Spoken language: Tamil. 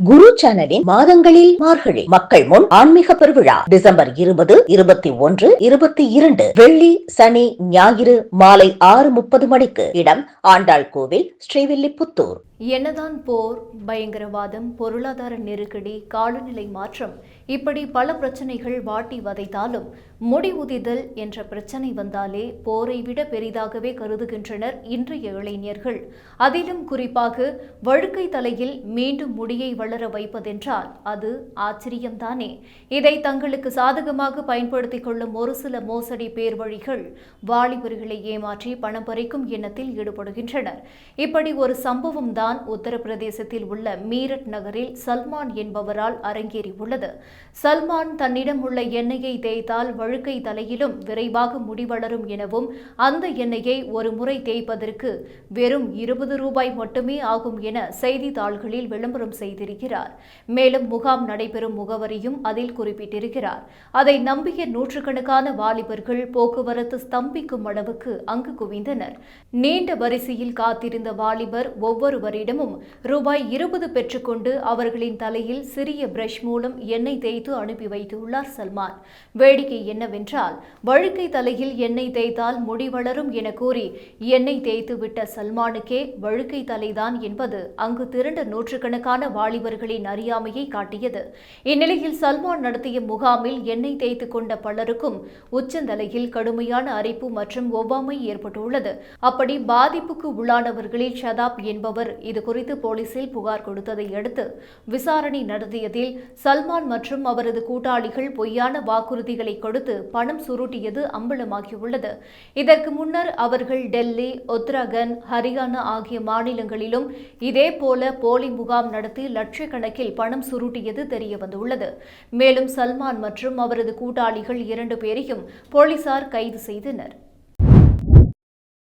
குரு சேனலின் மாதங்களில் மார்கழி மக்கள் முன் ஆன்மீக பெருவிழா டிசம்பர் இருபது இருபத்தி ஒன்று இருபத்தி இரண்டு வெள்ளி சனி ஞாயிறு மாலை ஆறு முப்பது மணிக்கு இடம் ஆண்டாள் கோவில் ஸ்ரீவில்லிபுத்தூர். என்னதான் போர் பயங்கரவாதம் பொருளாதார நெருக்கடி காலநிலை மாற்றம் இப்படி பல பிரச்சனைகள் வாட்டி வதைத்தாலும் முடிவுதிதல் என்ற பிரச்சனை வந்தாலே போரை விட பெரிதாகவே கருதுகின்றனர் இன்றைய இளைஞர்கள். அதிலும் குறிப்பாக வழுக்கை தலையில் மீண்டும் முடியை வளர வைப்பதென்றால் அது ஆச்சரியம்தானே. இதை தங்களுக்கு சாதகமாக பயன்படுத்திக் கொள்ளும் ஒரு சில மோசடி பேர் வழிகள் வாலிபர்களை ஏமாற்றி பணம் பறிக்கும் எண்ணத்தில் ஈடுபடுகின்றனர். இப்படி ஒரு சம்பவம் தான் உத்தரப்பிரதேசத்தில் உள்ள மீரட் நகரில் சல்மான் என்பவரால் அரங்கேறியுள்ளது. சல்மான் தன்னிடம் உள்ள எண்ணெயை தேய்த்தால் வழுக்கை தலையிலும் விரைவாக முடிவளரும் எனவும் அந்த எண்ணெயை ஒரு முறை தேய்ப்பதற்கு வெறும் இருபது ரூபாய் மட்டுமே ஆகும் என செய்தித்தாள்களில் விளம்பரம் செய்திருக்கிறார். மேலும் முகாம் நடைபெறும் முகவரியும் அதில் குறிப்பிட்டிருக்கிறார். அதை நம்பிய நூற்றுக்கணக்கான வாலிபர்கள் போக்குவரத்து ஸ்தம்பிக்கும் அளவுக்கு அங்கு குவிந்தனர். நீண்ட வரிசையில் காத்திருந்த வாலிபர் ஒவ்வொருவரையும் ஒவ்வொருவரிடமும் ரூபாய் இருபது பெற்றுக்கொண்டு அவர்களின் தலையில் சிறிய பிரஷ் மூலம் எண்ணெய் தேய்த்து அனுப்பி வைத்துள்ளார் சல்மான். வேடிக்கை என்னவென்றால் வழுக்கை தலையில் எண்ணெய் தேய்த்தால் முடி வளரும் என கூறி எண்ணெய் தேய்த்து விட்ட சல்மானுக்கே வழுக்கை தலைதான் என்பது அங்கு திரண்ட நூற்றுக்கணக்கான வாலிபர்களின் அறியாமையை காட்டியது. இந்நிலையில் சல்மான் நடத்திய முகாமில் எண்ணெய் தேய்த்து கொண்ட பலருக்கும் உச்சந்தலையில் கடுமையான அரிப்பு மற்றும் ஒவ்வாமை ஏற்பட்டுள்ளது. அப்படி பாதிப்புக்கு உள்ளானவர்களில் ஷதாப் என்பவர் இது குறித்து போலீசில் புகார் கொடுத்ததை அடுத்து விசாரணை நடத்தியதில் சல்மான் மற்றும் அவரது கூட்டாளிகள் பொய்யான வாக்குறுதிகளை கொடுத்து பணம் சுருட்டியது அம்பலமாகியுள்ளது. இதற்கு முன்னர் அவர்கள் டெல்லி உத்தராகண்ட் ஹரியானா ஆகிய மாநிலங்களிலும் இதேபோல போலி முகாம் நடத்தி லட்சக்கணக்கில் பணம் சுருட்டியது தெரியவந்துள்ளது. மேலும் சல்மான் மற்றும் அவரது கூட்டாளிகள் இரண்டு பேரையும் போலீசார் கைது செய்தனர்.